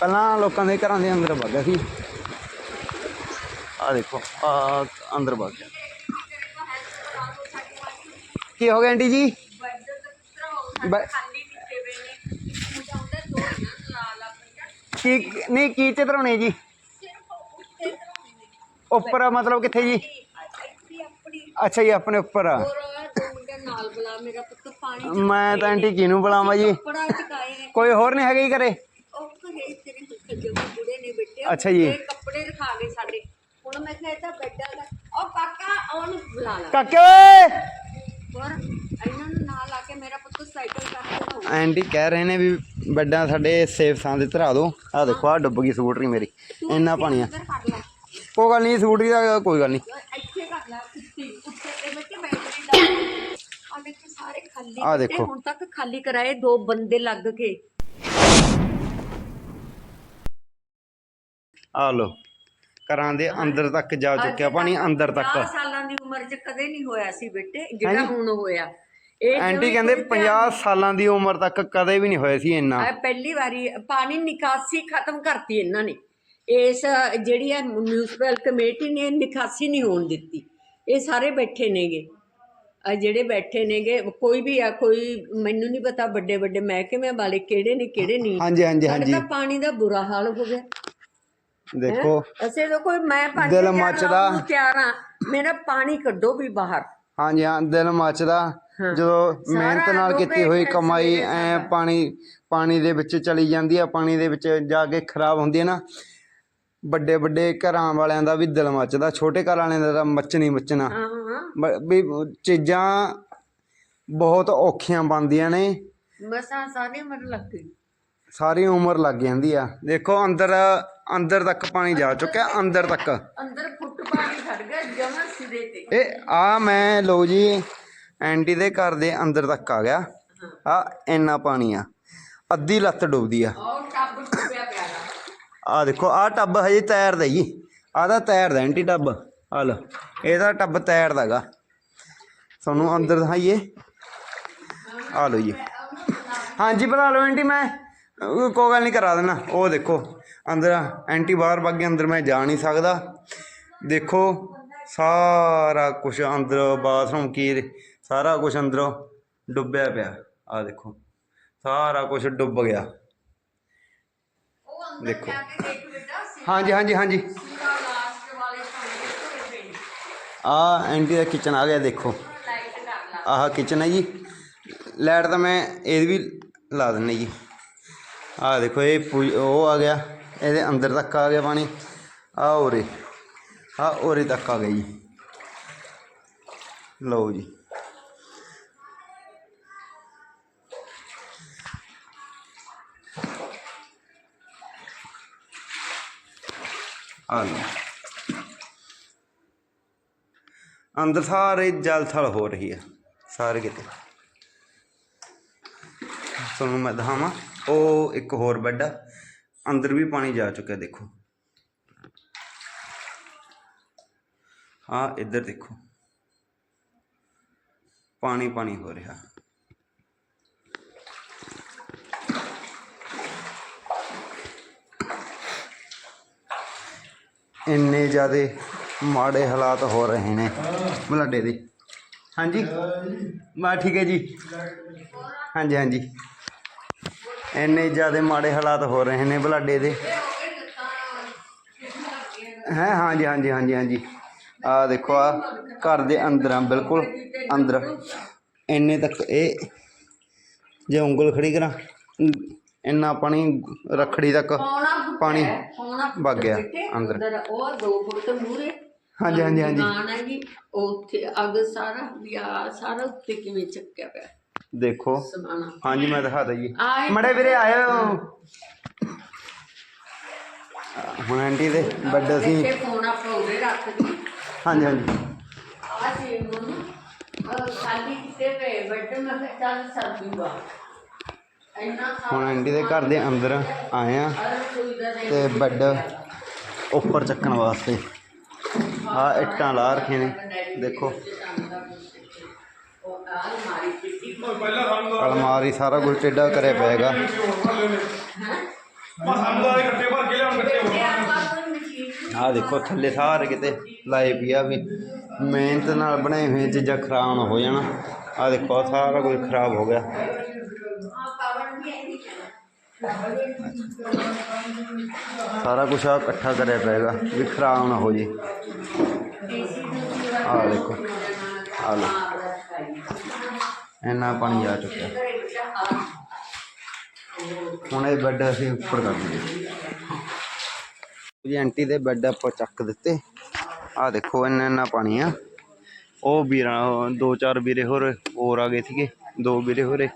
ਪਹਿਲਾਂ ਲੋਕਾਂ ਦੇ ਘਰਾਂ ਦੇ ਅੰਦਰ ਵਗ ਗਿਆ ਸੀ। ਆ ਦੇਖੋ ਆ ਅੰਦਰ ਵਗ ਗਿਆ। ਕੀ ਹੋ ਗਿਆ ਆਂਟੀ ਜੀ? ਕੀ ਨਹੀਂ ਕੀ ਚਿਤਰਾਉਣੇ ਜੀ? ਉੱਪਰ ਮਤਲਬ ਕਿੱਥੇ ਜੀ? ਅੱਛਾ ਜੀ ਆਪਣੇ ਉੱਪਰ ਆ। ਮੈਂ ਤਾਂ ਆਂਟੀ ਕਿਹਨੂੰ ਬੁਲਾਵਾਂ ਜੀ? ਕੋਈ ਹੋਰ ਨਹੀਂ ਹੈਗਾ ਜੀ ਘਰੇ? ਤੇਰੇ ਨੇ ਬੈਠੇ ਅੱਛਾ ਜੀ। ਕੱਪੜੇ ਰਖਾ ਗਏ ਸਾਡੇ। ਹੁਣ ਮੈਂ ਕਿਹਾ ਇਹ ਤਾਂ ਬੈੱਡਾਂ ਦਾ ਉਹ ਕਾਕਾ ਉਹਨੂੰ ਬੁਲਾ ਲਾ। ਕਾਕੇ ਓਏ! ਹੋਰ ਇਹਨਾਂ ਨੂੰ ਨਾਲ ਲਾ ਕੇ ਮੇਰਾ ਪੁੱਤ ਸਾਈਕਲ ਕਰਕੇ ਆਂਟੀ ਕਹਿ ਰਹੇ ਨੇ ਵੀ ਵੱਡਾ ਸਾਡੇ ਸੇਫ ਥਾਂ ਤੇ ਧਰਾ ਦਿਓ। ਆ ਦੇਖੋ ਆ ਡੁੱਬ ਗਈ ਸਕੂਟਰੀ ਮੇਰੀ। ਇੰਨਾ ਪਾਣੀ ਆ। ਇੱਧਰ ਕਰ ਲੈ। ਕੋਈ ਗੱਲ ਨਹੀਂ ਸਕੂਟਰੀ ਦਾ ਕੋਈ ਗੱਲ ਨਹੀਂ। ਇੱਥੇ ਕਰ ਲੈ ਉੱਤੇ ਉੱਤੇ ਇਹ ਬੱਚੇ ਬੈਟਰੀ ਲਾ ਆ ਦੇਖੋ ਸਾਰੇ ਖਾਲੀ ਆਹ ਬੈਠੇ, ਦੇਖੋ। ਹੁਣ ਤੱਕ ਖਾਲੀ ਕਰਾਏ ਦੋ ਬੰਦੇ ਲੱਗ ਕੇ। ਆ ਲੋ ਘਰਾਂ ਦੇ ਅੰਦਰ ਤੱਕ ਜਾ ਚੁੱਕਿਆ ਪਾਣੀ ਅੰਦਰ ਤੱਕ। 50 ਸਾਲਾਂ ਦੀ ਉਮਰ 'ਚ ਕਦੇ ਨਹੀਂ ਹੋਇਆ ਸੀ ਬੇਟੇ ਜਿਹੜਾ ਹੁਣ ਹੋਇਆ। ਇਹ ਆਂਟੀ ਕਹਿੰਦੇ ਕੋਈ 50 ਸਾਲਾਂ ਦੀ ਉਮਰ ਤੱਕ ਕਦੇ ਵੀ ਨਹੀਂ ਹੋਇਆ ਸੀ ਇੰਨਾ। ਇਹ ਪਹਿਲੀ ਵਾਰੀ ਪਾਣੀ ਨਿਕਾਸੀ ਖਤਮ ਕਰਤੀ ਇਹਨਾਂ ਨੇ। ਇਸ ਜਿਹੜੀ ਹੈ ਮਿਊਨਿਸਪਲ ਕਮੇਟੀ ਨੇ ਨਿਕਾਸੀ ਨਹੀਂ ਹੋਣ ਦਿੱਤੀ। ਇਹ ਸਾਰੇ ਬੈਠੇ ਨੇਗੇ। ਆ ਜਿਹੜੇ ਬੈਠੇ ਨੇਗੇ ਕੋਈ ਵੀ ਆ ਕੋਈ ਮੈਨੂੰ ਨਹੀਂ ਪਤਾ ਵੱਡੇ ਵੱਡੇ ਮਹਿਕਮੇ ਵਾਲੇ ਕਿਹੜੇ ਨੇ ਕਿਹੜੇ ਨਹੀਂ। ਹਾਂਜੀ ਹਾਂਜੀ ਹਾਂਜੀ ਤਾਂ ਪਾਣੀ ਦਾ ਬੁਰਾ ਹਾਲ ਹੋ ਗਿਆ। ਦੇਖੋ ਅਸੀਂ ਤਾਂ ਕੋਈ ਮੈਂ ਪਾਣੀ ਦਿਲ ਮੱਚਦਾ। ਤਿਆਰ ਮੇਰਾ ਪਾਣੀ ਕੱਢੋ ਵੀ ਬਾਹਰ। ਹਾਂਜੀ ਹਾਂ ਦਿਲ ਮੱਚਦਾ। ਹਾਂ। ਜਦੋਂ ਮਿਹਨਤ ਨਾਲ ਕੀਤੀ ਹੋਈ ਕਮਾਈ ਸਵੇਰੇ ਐ ਪਾਣੀ ਪਾਣੀ ਦੇ ਵਿੱਚ ਚਲੀ ਜਾਂਦੀ ਆ ਪਾਣੀ ਦੇ ਵਿੱਚ ਜਾ ਕੇ ਖਰਾਬ ਹੁੰਦੀ ਹੈ ਨਾ। ਵੱਡੇ ਵੱਡੇ ਘਰਾਂ ਵਾਲਿਆਂ ਦਾ ਵੀ ਦਿਲ ਮੱਚਦਾ ਛੋਟੇ ਘਰ ਵਾਲਿਆਂ ਦਾ ਤਾਂ ਮੱਚਣੀ ਮੱਚਣਾ। ਹਾਂ ਹਾਂ। ਬ- ਵੀ ਚੀਜ਼ਾਂ ਬਹੁਤ ਔਖੀਆਂ ਬਣਦੀਆਂ ਨੇ। ਮਸਾਂ ਸਾਰੀ ਉਮਰ ਲੱਗ ਗਈ। ਸਾਰੀ ਉਮਰ ਲੱਗ ਜਾਂਦੀ ਆ। ਦੇਖੋ ਅੰਦਰ ਅੰਦਰ ਤੱਕ ਪਾਣੀ ਜਾ ਚੁੱਕਿਆ ਅੰਦਰ ਤੱਕ। ਅੰਦਰ ਫੁੱਟ ਪਾਣੀ ਖੜ ਗਿਆ ਜਮਾਂ ਸਿਰੇ ਤੇ। ਇਹ ਆ ਮੈਂ ਲੋ ਜੀ ਐਂਟੀ ਦੇ ਘਰ ਦੇ ਅੰਦਰ ਤੱਕ ਆ ਗਿਆ। ਆ ਇੰਨਾ ਪਾਣੀ ਆ। ਅੱਧੀ ਲੱਤ ਡੁੱਬਦੀ ਆ। ਉਹ ਟੱਬ ਡੁੱਬਿਆ ਪਿਆ ਗਾ। ਆ ਦੇਖੋ ਆ ਟੱਬ ਹਜੇ ਤੈਰਦਾ ਜੀ। ਆ ਤਾਂ ਤੈਰਦਾ ਐਂਟੀ ਟੱਬ। ਆ ਲੋ ਇਹਦਾ ਟੱਬ ਤੈਰਦਾਗਾ ਤੁਹਾਨੂੰ ਅੰਦਰ ਦਿਖਾਈਏ। ਆ ਲੋ ਜੀ। ਹਾਂਜੀ ਬਣਾ ਲਓ ਐਂਟੀ ਮੈਂ ਕੋਈ ਗੱਲ ਨਹੀਂ ਕਰਾ ਦੇਣਾ ਉਹ ਦੇਖੋ। ਅੰਦਰ ਐਂਟੀ ਬਾਹਰ ਵਗ ਗਿਆ ਅੰਦਰ ਮੈਂ ਜਾ ਨਹੀਂ ਸਕਦਾ। ਦੇਖੋ ਸਾਰਾ ਕੁਝ ਅੰਦਰ ਬਾਥਰੂਮ ਕੀ ਸਾਰਾ ਕੁਝ ਅੰਦਰੋਂ ਡੁੱਬਿਆ ਪਿਆ। ਆ ਦੇਖੋ ਸਾਰਾ ਕੁਝ ਡੁੱਬ ਗਿਆ। ਦੇਖੋ। ਹਾਂਜੀ ਹਾਂਜੀ ਹਾਂਜੀ। ਆ ਐਂਟੀ ਦਾ ਕਿਚਨ ਆ ਗਿਆ ਦੇਖੋ। ਆਹ ਕਿਚਨ ਹੈ ਜੀ। ਲਾਈਟ ਤਾਂ ਮੈਂ ਇਹ ਵੀ ਲਾ ਦਿੰਨੇ ਜੀ। ਆਹ ਦੇਖੋ ਇਹ ਉਹ ਆ ਗਿਆ। ਇਹਦੇ ਅੰਦਰ ਤੱਕ ਆ ਗਿਆ ਪਾਣੀ। ਆ ਉਰੇ। ਆ ਉਰੇ ਤੱਕ ਆ ਗਿਆ ਜੀ। ਲਓ ਜੀ। ਆ ਲਓ। ਅੰਦਰ ਸਾਰੇ ਜਲ ਥਲ ਹੋ ਰਹੀ ਹੈ ਸਾਰੇ ਕਿਤੇ। ਤੁਹਾਨੂੰ ਮੈਂ ਦਿਖਾਵਾਂ। ਉਹ ਇੱਕ ਹੋਰ ਬੈੱਡ ਆ। ਅੰਦਰ ਵੀ ਪਾਣੀ ਜਾ ਚੁੱਕਿਆ, ਦੇਖੋ। ਹਾਂ ਇੱਧਰ ਦੇਖੋ। ਪਾਣੀ ਪਾਣੀ ਹੋ ਰਿਹਾ। ਇੰਨੇ ਜ਼ਿਆਦੇ ਮਾੜੇ ਹਾਲਾਤ ਹੋ ਰਹੇ ਨੇ ਬਲਾਡੇ ਦੇ। ਹਾਂਜੀ? ਮੈਂ ਠੀਕ ਹੈ ਜੀ। ਹਾਂਜੀ ਹਾਂਜੀ। ਇੰਨੇ ਜ਼ਿਆਦੇ ਮਾੜੇ ਹਾਲਾਤ ਹੋ ਰਹੇ ਨੇ ਬਲਾਡੇ ਦੇ। ਹੈ ਹਾਂਜੀ ਹਾਂਜੀ ਹਾਂਜੀ ਹਾਂਜੀ। ਆ ਦੇਖੋ ਆ ਘਰ ਦੇ ਅੰਦਰ ਆ ਬਿਲਕੁਲ ਅੰਦਰ। ਇੰਨੇ ਤੱਕ ਇਹ ਜੇ ਉਂਗਲ ਖੜੀ ਕਰਾਂ ਇੰਨਾ ਪਾਣੀ ਰਖੜੀ ਤੱਕ ਪੌਣਾ ਵਗ ਗਿਆ ਅੰਦਰ। ਉਹ ਦੋ ਫੁੱਟ ਮੂਰੇ ਹਾਂਜੀ ਹਾਂਜੀ ਹਾਂਜੀ। ਦੁਕਾਨ ਹੈ ਜੀ ਉੱਥੇ ਅੱਗ ਸਾਰਾ ਵਿਆਹ ਸਾਰਾ ਉੱਤੇ ਕਿਵੇਂ ਚੱਕਿਆ ਪਿਆ। ਦੇਖੋ। ਹਾਂਜੀ ਮੈਂ ਦਿਖਾਦਾ ਜੀ ਆਏ ਮੜੇ ਵੀਰੇ ਆਇਓ। ਹੁਣ ਆਂਟੀ ਦੇ ਬੈੱਡ ਅਸੀਂ ਇੱਥੇ ਫੋਨ ਆਪਾਂ ਉਰੇ ਰੱਖ ਦੀ ਹਾਂਜੀ ਹਾਂਜੀ। ਆ ਸੀ ਉਹਨੂੰ ਅਹ ਖਾਲੀ ਕਿਤੇ ਪਏ ਬੈੱਡ ਮੈਂ ਕਿਹਾ ਚੱਲ ਸਰਦੂਗਾ ਇੰਨਾ ਹੁਣ ਆਂਟੀ ਦੇ ਘਰ ਦੇ ਅੰਦਰ ਆਏ ਆ ਦਾ ਦੇ ਤੇ ਬੈੱਡ ਉੱਪਰ ਚੱਕਣ ਵਾਸਤੇ। ਆ ਇੱਟਾਂ ਲਾ ਰੱਖੇ ਨੇ। ਦੇਖੋ। ਉਹ ਆਲ ਮਾਰੀ ਪਿੱਟੀ ਅਲਮਾਰੀ ਸਾਰਾ ਕੁਝ ਟੇਢਾ ਕਰਿਆ ਪਿਆ ਹੈਗਾ ਸਾਨੂੰ ਤਾਂ ਇਕੱਠੇ ਭਰ ਕੇ ਲਿਆਉਣ ਇਕੱਠੇ ਹੋਣਾ ਆਹ ਦੇਖੋ ਥੱਲੇ ਸਾਰੇ ਕਿਤੇ ਲਾਏ ਪਿਆ ਵੀ ਮਿਹਨਤ ਨਾਲ ਬਣਾਏ ਹੋਏ ਚੀਜ਼ਾਂ ਖਰਾਬ ਨਾ ਹੋ ਜਾਣ ਆਹ ਦੇਖੋ ਆਹ ਸਾਰਾ ਕੁਝ ਖਰਾਬ ਹੋ ਗਿਆ ਸਾਰਾ ਕੁਝ ਆ ਇਕੱਠਾ ਕਰਿਆ ਪਏਗਾ ਵੀ ਖਰਾਬ ਨਾ ਹੋ ਜੇ ਆਹ ਦੇਖੋ ਆਹ ਲੋ ਇੰਨਾ ਪਾਣੀ ਆ ਚੁੱਕਿਆ। ਹੁਣ ਇਹ ਬੈੱਡ ਅਸੀਂ ਉੱਪਰ ਕਰ ਦਈਏ ਜੀ ਆਂਟੀ ਦੇ ਬੈੱਡ ਆਪਾਂ ਚੱਕ ਦਿੱਤੇ। ਆਹ ਦੇਖੋ ਇੰਨਾ ਇੰਨਾ ਪਾਣੀ ਆ। ਉਹ ਵੀਰਾਂ, ਦੋ ਚਾਰ ਵੀਰੇ ਹੋਰ ਹੋਰ ਆ ਗਏ ਸੀਗੇ। ਦੋ ਵੀਰੇ ਹੋਰੇ।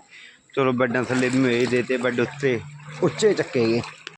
ਚਲੋ ਬੈੱਡਾਂ ਥੱਲੇ ਮੇਜ ਦੇ ਤੇ ਬੈੱਡ ਉੱਤੇ ਉੱਚੇ ਚੱਕੇ ਗਏ।